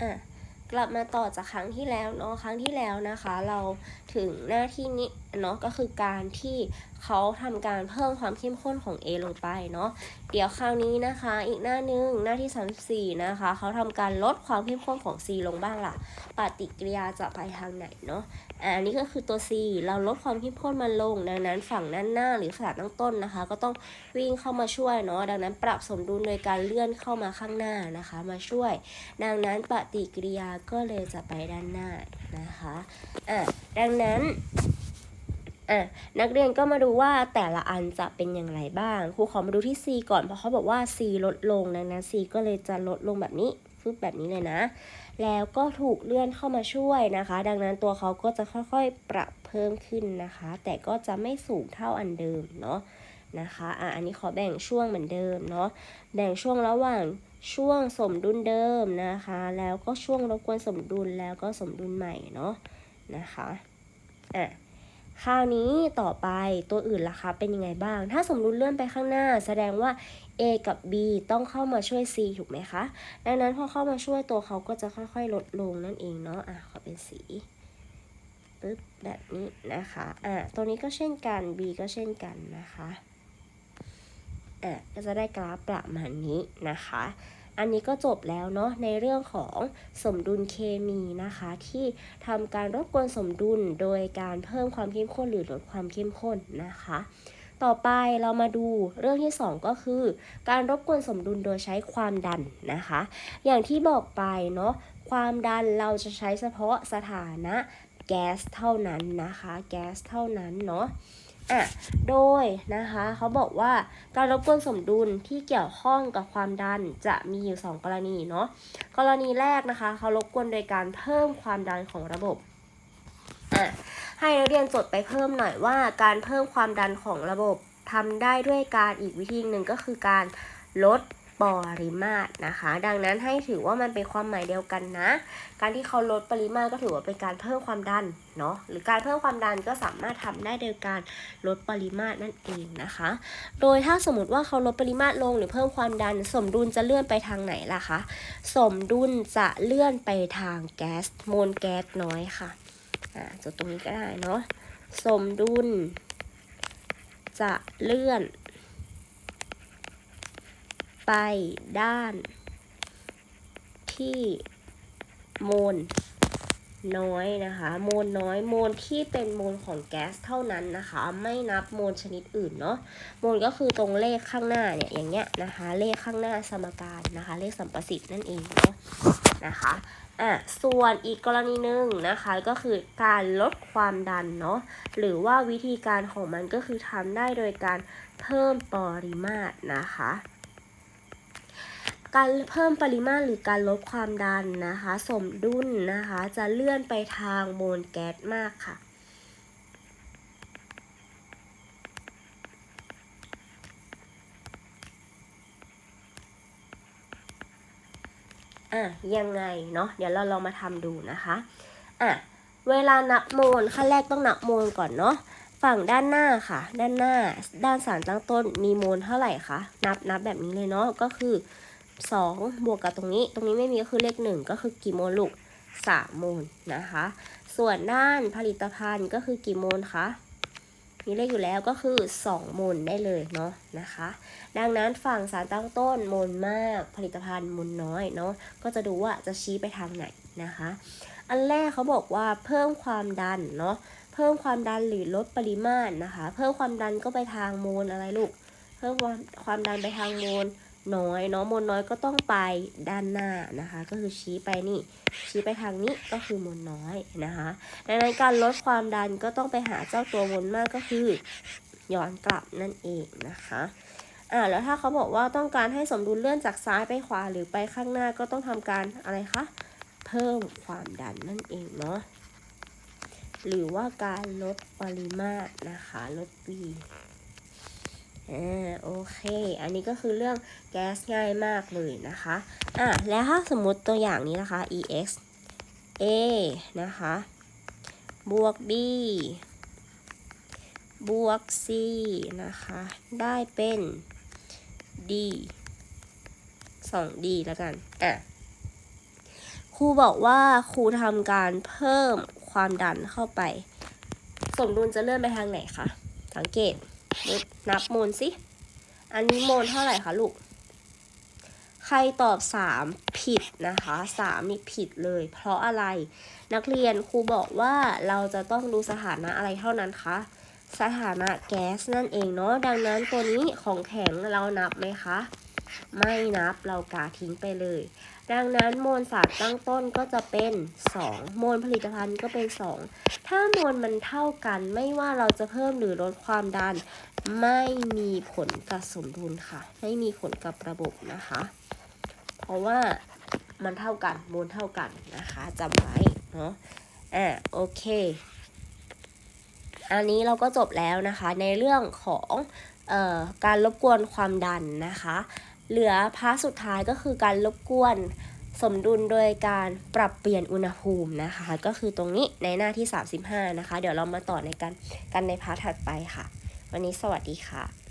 อะกลับมาต่อจากครั้งที่แล้วเนาะครั้งที่แล้วนะคะ เราถึงหน้าที่นี้เนาะก็คือการที่เขาทำการเพิ่มความเข้มข้นของ A ลงไปเนาะเดี๋ยวคราวนี้นะคะ อีกหน้าหนึงหน้าที่ 34 นะคะ เขาทำการลดความเข้มข้นของ C ลงบ้างล่ะ ปฏิกิริยาจะไปทางไหนเนาะอันนี้ก็คือตัว C เราลดความเข้มข้นมันลง ดังนั้นฝั่งด้านหน้าหรือฝั่งตั้งต้นนะคะ ก็ต้องวิ่งเข้ามาช่วยเนาะดังนั้นปรับสมดุลโดยการเลื่อนเข้ามาข้างหน้านะคะ มาช่วย ดังนั้นปฏิกิริยาก็เลยจะไปด้านหน้านะคะอะดังนั้น อะนักเรียนก็มาดูว่าแต่ละอันจะเป็นอย่างไรบ้างครูขอมาดูที่ C ก่อนเพราะเขาบอกว่า C ลดลงดังนั้น C ก็เลยจะลดลงแบบนี้ฟึบแบบนี้เลยนะ แล้วก็ถูกเลื่อนเข้ามาช่วยนะคะ ดังนั้นตัวเขาก็จะค่อยๆปรับเพิ่มขึ้นนะคะ แต่ก็จะไม่สูงเท่าอันเดิมเนาะนะคะอะอันนี้ขอแบ่งช่วงเหมือนเดิมเนาะแบ่งช่วงระหว่างช่วงสมดุลเดิมนะคะ แล้วก็ช่วงรบกวนสมดุลแล้วก็สมดุลใหม่เนาะนะคะอะ คราวนี้ต่อไปตัวอื่นล่ะคะเป็นยังไงบ้าง ถ้าสมดุลเลื่อนไปข้างหน้า แสดงว่า A กับ B ต้องเข้ามาช่วย C ถูกไหมคะ ดังนั้นพอเข้ามาช่วยตัวเขาก็จะค่อยๆ ลดลงนั่นเองเนาะ อะขอเป็นสีปึ๊บแบบนี้นะคะ อะตัวนี้ก็เช่นกัน B ก็เช่นกันนะคะ อะก็จะได้กราฟประมาณนี้นะคะ อันนี้ก็จบแล้วเนาะในเรื่องของสมดุลเคมีนะคะ ที่ทำการรบกวนสมดุลโดยการเพิ่มความเข้มข้นหรือลดความเข้มข้นนะคะ ต่อไปเรามาดูเรื่องที่ 2 ก็คือ การรบกวนสมดุลโดยใช้ความดันนะคะ อย่างที่บอกไปเนาะความดันเราจะใช้เฉพาะสถานะแก๊สเท่านั้นนะคะ แก๊สเท่านั้นเนาะ อะโดยนะคะเขาบอกว่าการรบกวนสมดุลที่เกี่ยวข้องกับความดันจะมีอยู่ 2 กรณีเนาะกรณีแรกนะคะเขารบกวนโดยการเพิ่มความดันของระบบอะให้นักเรียนจดไปเพิ่มหน่อยว่าการเพิ่มความดันของระบบทำได้ด้วยการอีกวิธีหนึ่งก็คือการลด ปริมาตรนะคะ ดังนั้นให้ถือว่ามันเป็นความหมายเดียวกันนะ การที่เขาลดปริมาตรก็ถือว่าเป็นการเพิ่มความดันเนาะหรือการเพิ่มความดันก็สามารถทำได้โดยการลดปริมาตรนั่นเองนะคะ โดยถ้าสมมติว่าเขาลดปริมาตรลงหรือเพิ่มความดัน สมดุลจะเลื่อนไปทางไหนล่ะคะ สมดุลจะเลื่อนไปทางแก๊สโมลแก๊สน้อยค่ะอ่าจดตรงนี้ก็ได้เนาะสมดุลจะเลื่อน ไปด้านที่โมลน้อยนะคะโมลน้อยโมลที่เป็นโมลของแก๊สเท่านั้นนะคะ ไม่นับโมลชนิดอื่นเนาะโมลก็คือตรงเลขข้างหน้าเนี่ยอย่างเงี้ยนะคะ เลขข้างหน้าสมการนะคะ เลขสัมประสิทธิ์นั่นเองเนาะนะคะอะส่วนอีกกรณีหนึ่งนะคะก็คือการลดความดันเนาะหรือว่าวิธีการของมันก็คือทำได้โดยการเพิ่มปริมาตรนะคะ การเพิ่มปริมาตรหรือการลดความดันนะคะ สมดุลนะคะ จะเลื่อนไปทางโมลแก๊สมากค่ะอะยังไงเนาะเดี๋ยวเราลองมาทำดูนะคะอะเวลานับโมลขั้นแรกต้องนับโมลก่อนเนาะฝั่งด้านหน้าค่ะ ด้านหน้า ด้านสารตั้งต้นมีโมลเท่าไหร่คะนับนับแบบนี้เลยเนาะก็คือ 2 บวกกับตรงนี้ ตรงนี้ไม่มีก็คือเลข 1 ก็คือกี่โมลลูก3โมลนะคะ ส่วนด้านผลิตภัณฑ์ก็คือกี่โมลคะมีเลขอยู่แล้วก็คือ2โมลได้เลยเนาะนะคะ ดังนั้นฝั่งสารตั้งต้นโมลมาก ผลิตภัณฑ์โมลน้อยเนาะก็จะดูว่าจะชี้ไปทางไหนนะคะ อันแรกเขาบอกว่าเพิ่มความดันเนาะเพิ่มความดันหรือลดปริมาตรนะคะ เพิ่มความดันก็ไปทางโมลอะไรลูก เพิ่มความความดันไปทางโมล น้อยเนาะโมลน้อยก็ต้องไปด้านหน้านะคะ ก็คือชี้ไปนี่ ชี้ไปทางนี้ก็คือโมลน้อยนะคะดังนั้นการลดความดันก็ต้องไปหาเจ้าตัวโมลมากก็คือย้อนกลับนั่นเองนะคะอ่าแล้วถ้าเขาบอกว่าต้องการให้สมดุลเลื่อนจากซ้ายไปขวาหรือไปข้างหน้าก็ต้องทำการอะไรคะเพิ่มความดันนั่นเองเนาะหรือว่าการลดปริมาตรนะคะลด V อ่าโอเค อันนี้ก็คือเรื่องแก๊สง่ายมากเลยนะคะอะแล้วถ้าสมมติตัวอย่างนี้นะคะ EX A นะคะ บวก B บวก C นะคะ ได้เป็น D 2D แล้วกันอะครูบอกว่าครูทำการเพิ่มความดันเข้าไป สมดุลจะเลื่อนไปทางไหนคะสังเกต นับโมลสิ อันนี้โมลเท่าไหร่คะลูก ใครตอบสามผิดนะคะสามนี่ผิดเลย เพราะอะไร นักเรียนครูบอกว่าเราจะต้องดูสถานะอะไรเท่านั้นคะ สถานะแก๊สนั่นเองเนาะ ดังนั้นตัวนี้ของแข็งเรานับไหมคะ ไม่นับเรากาทิ้งไปเลย ดังนั้นมวลสารตั้งต้นก็จะเป็น 2 มวลผลิตภัณฑ์ก็เป็น 2 ถ้ามวลมันเท่ากันไม่ว่าเราจะเพิ่มหรือลดความดัน ไม่มีผลกับสมดุลค่ะ ไม่มีผลกับระบบนะคะ เพราะว่ามันเท่ากันมวลเท่ากันนะคะจำไว้เนาะอะโอเคอันนี้เราก็จบแล้วนะคะในเรื่องของเอ่อการรบกวนความดันนะคะ เหลือพาร์ทสุดท้ายก็คือการรบกวนสมดุลโดยการปรับเปลี่ยนอุณหภูมินะคะ ก็คือตรงนี้ในหน้าที่ 35 นะคะ เดี๋ยวเรามาต่อในกันกันในพาร์ทถัดไปค่ะ วันนี้สวัสดีค่ะ